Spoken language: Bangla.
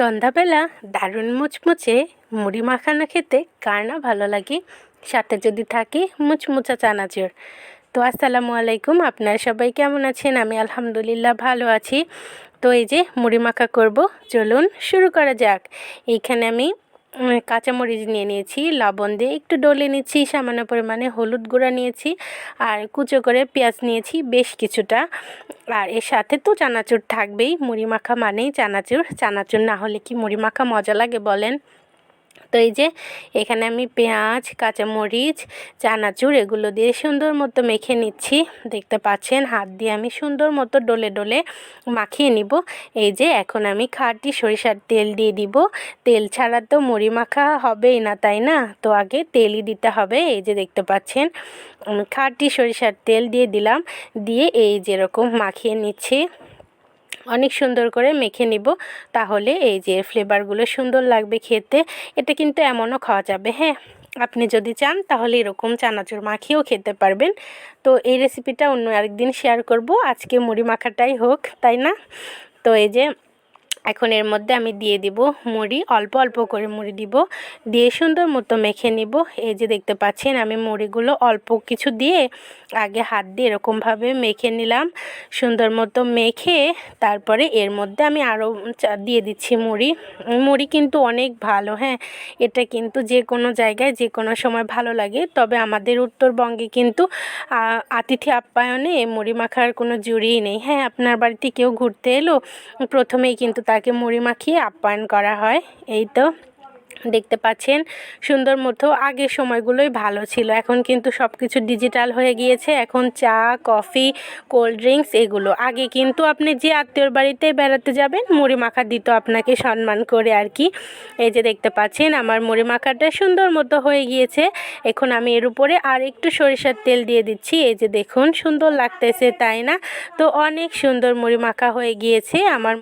সন্ধ্যাবেলা দারুণ মুচমুচে মুড়ি মাখানো খেতে কার না ভালো লাগে? সাথে যদি থাকে, মুচমুচা চানাচুর। তো আসসালামু আলাইকুম, আপনারা সবাই কেমন আছেন? আমি আলহামদুলিল্লাহ ভালো আছি। তো এই যে মুড়ি মাখা করব, চলুন শুরু করা যাক। এইখানে আমি কাঁচামরিচ নিয়ে নিয়েছি, লবণ দিয়ে একটু ডলে নিচ্ছি, সামান্য পরিমাণে হলুদ গুঁড়া নিয়েছি আর কুচো করে পেঁয়াজ নিয়েছি বেশ কিছুটা। আর এর সাথে তো চানাচুর থাকবেই, মুড়ি মাখা মানেই চানাচুর। চানাচুর না হলে কি মুড়ি মাখা মজা লাগে বলেন? তো এই যে এখানে আমি পেঁয়াজ, কাঁচামরিচ, চানাচুর এগুলো দিয়ে সুন্দর মতো মেখে নিচ্ছি। দেখতে পাচ্ছেন, হাত দিয়ে আমি সুন্দর মতো ডলে ডলে মাখিয়ে নিব। এই যে এখন আমি খাঁটি সরিষার তেল দিয়ে দিব। তেল ছাড়া তো মুড়ি মাখা হবেই না, তাই না? তো আগে তেলই দিতে হবে। এই যে দেখতে পাচ্ছেন, আমি সরিষার তেল দিয়ে দিলাম। দিয়ে এই যেরকম মাখিয়ে নিচ্ছি। অনেক সুন্দর করে মেখে নিব। তাহলে এই যে ফ্লেভারগুলো সুন্দর লাগবে খেতে, এটা কিন্তু এমনও খাওয়া যাবে হ্যাঁ? আপনি যদি চান তাহলে এরকম চানাচুর মাখিয়েও খেতে পারবেন। তো এই রেসিপিটা অন্য আরেকদিন শেয়ার করব। আজকে মুড়ি মাখাটাই হোক, তাই না? তো এই যে এখন এর মধ্যে আমি দিয়ে দিব মুড়ি, অল্প অল্প করে মুড়ি দিব। দিয়ে সুন্দর মতো মেখে নিব। এই যে দেখতে পাচ্ছেন, আমি মুড়িগুলো অল্প কিছু দিয়ে আগে হাত দিয়ে এরকমভাবে মেখে নিলাম। সুন্দর মতো মেখে তারপরে এর মধ্যে আমি আরও দিয়ে দিচ্ছি মুড়ি। মুড়ি কিন্তু অনেক ভালো হ্যাঁ। এটা কিন্তু যে কোনো জায়গায়, যে কোনো সময় ভালো লাগে। তবে আমাদের উত্তরবঙ্গে কিন্তু আতিথি আপ্যায়নে মুড়ি মাখার কোনো জুড়িই নেই। হ্যাঁ আপনার বাড়িতে কেউ ঘুরতে এলো? প্রথমেই কিন্তু তাকে মুড়ি মাখিয়ে আপ্যায়ন করা হয়। এই তো দেখতে পাচ্ছেন, সুন্দর মতো আগের সময়গুলোই ভালো ছিল। এখন কিন্তু সব কিছু ডিজিটাল হয়ে গিয়েছে। এখন চা, কফি কোল্ড ড্রিঙ্কস এগুলো। আগে কিন্তু আপনি যে আত্মীয়র বাড়িতে বেড়াতে যাবেন, মুড়ি মাখা দিত আপনাকে সম্মান করে আর কি। এই যে দেখতে পাচ্ছেন, আমার মুড়ি মাখাটা সুন্দর মতো হয়ে গিয়েছে। এখন আমি এর উপরে আর একটু সরিষার তেল দিয়ে দিচ্ছি। এই যে দেখুন, সুন্দর লাগতেছে, তাই না? তো অনেক সুন্দর মুড়ি মাখা হয়ে গিয়েছে। আমার